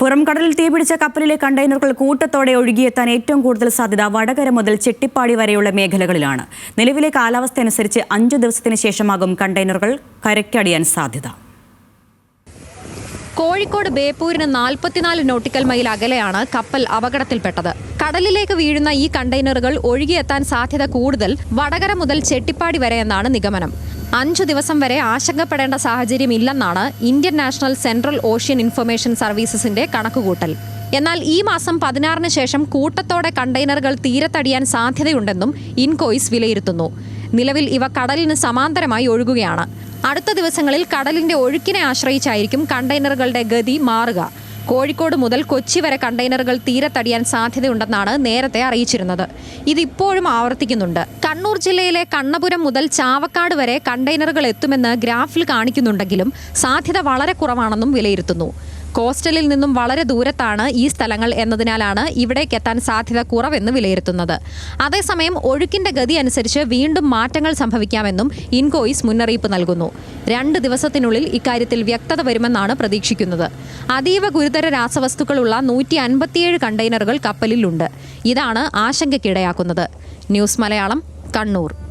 പുറംകടലിൽ തീപിടിച്ച കപ്പലിലെ കണ്ടെയ്നറുകൾ കൂട്ടത്തോടെ ഒഴുകിയെത്താൻ ഏറ്റവും കൂടുതൽ സാധ്യത വടകര മുതൽ ചെട്ടിപ്പാടി വരെയുള്ള മേഖലകളിലാണ്. നിലവിലെ കാലാവസ്ഥ അനുസരിച്ച് അഞ്ചു ദിവസത്തിന് ശേഷമാകും കണ്ടെയ്നറുകൾ കരയ്ക്കടിയാൻ സാധ്യത. കോഴിക്കോട് ബേപ്പൂരിന് നാൽപ്പത്തിനാല് നോട്ടിക്കൽ മൈൽ അകലെയാണ് കപ്പൽ അപകടത്തിൽപ്പെട്ടത്. കടലിലേക്ക് വീഴുന്ന ഈ കണ്ടെയ്നറുകൾ ഒഴുകിയെത്താൻ സാധ്യത കൂടുതൽ വടകര മുതൽ ചെട്ടിപ്പാടി വരെയെന്നാണ് നിഗമനം. അഞ്ചു ദിവസം വരെ ആശങ്കപ്പെടേണ്ട സാഹചര്യമില്ലെന്നാണ് Indian national central ocean information സർവീസസിന്റെ കണക്കുകൂട്ടൽ. എന്നാൽ ഈ മാസം പതിനാറിന് ശേഷം കൂട്ടത്തോടെ കണ്ടെയ്നറുകൾ തീരത്തടിയാൻ സാധ്യതയുണ്ടെന്നും ഇൻകോയ്സ് വിലയിരുത്തുന്നു. നിലവിൽ ഇവ കടലിന് സമാന്തരമായി ഒഴുകുകയാണ്. അടുത്ത ദിവസങ്ങളിൽ കടലിന്റെ ഒഴുക്കിനെ ആശ്രയിച്ചായിരിക്കും കണ്ടെയ്നറുകളുടെ ഗതി മാറുക. കോഴിക്കോട് മുതൽ കൊച്ചി വരെ കണ്ടെയ്നറുകൾ തീരത്തടിയാൻ സാധ്യതയുണ്ടെന്നാണ് നേരത്തെ അറിയിച്ചിരുന്നത്. ഇതിപ്പോഴും ആവർത്തിക്കുന്നുണ്ട്. കണ്ണൂർ ജില്ലയിലെ കണ്ണപുരം മുതൽ ചാവക്കാട് വരെ കണ്ടെയ്നറുകൾ എത്തുമെന്ന് ഗ്രാഫിൽ കാണിക്കുന്നുണ്ടെങ്കിലും സാധ്യത വളരെ കുറവാണെന്നും വിലയിരുത്തുന്നു. കോസ്റ്റലിൽ നിന്നും വളരെ ദൂരത്താണ് ഈ സ്ഥലങ്ങൾ എന്നതിനാലാണ് ഇവിടേക്ക് എത്താൻ സാധ്യത കുറവെന്ന് വിലയിരുത്തുന്നത്. അതേസമയം ഒഴുക്കിന്റെ ഗതി അനുസരിച്ച് വീണ്ടും മാറ്റങ്ങൾ സംഭവിക്കാമെന്നും ഇൻകോയിസ് മുന്നറിയിപ്പ് നൽകുന്നു. രണ്ട് ദിവസത്തിനുള്ളിൽ ഇക്കാര്യത്തിൽ വ്യക്തത വരുമെന്നാണ് പ്രതീക്ഷിക്കുന്നത്. അതീവ ഗുരുതര രാസവസ്തുക്കളുള്ള നൂറ്റി അൻപത്തിയേഴ് കണ്ടെയ്നറുകൾ കപ്പലിലുണ്ട്. ഇതാണ് ആശങ്കയ്ക്കിടയാക്കുന്നത്. ന്യൂസ് മലയാളം കണ്ണൂർ.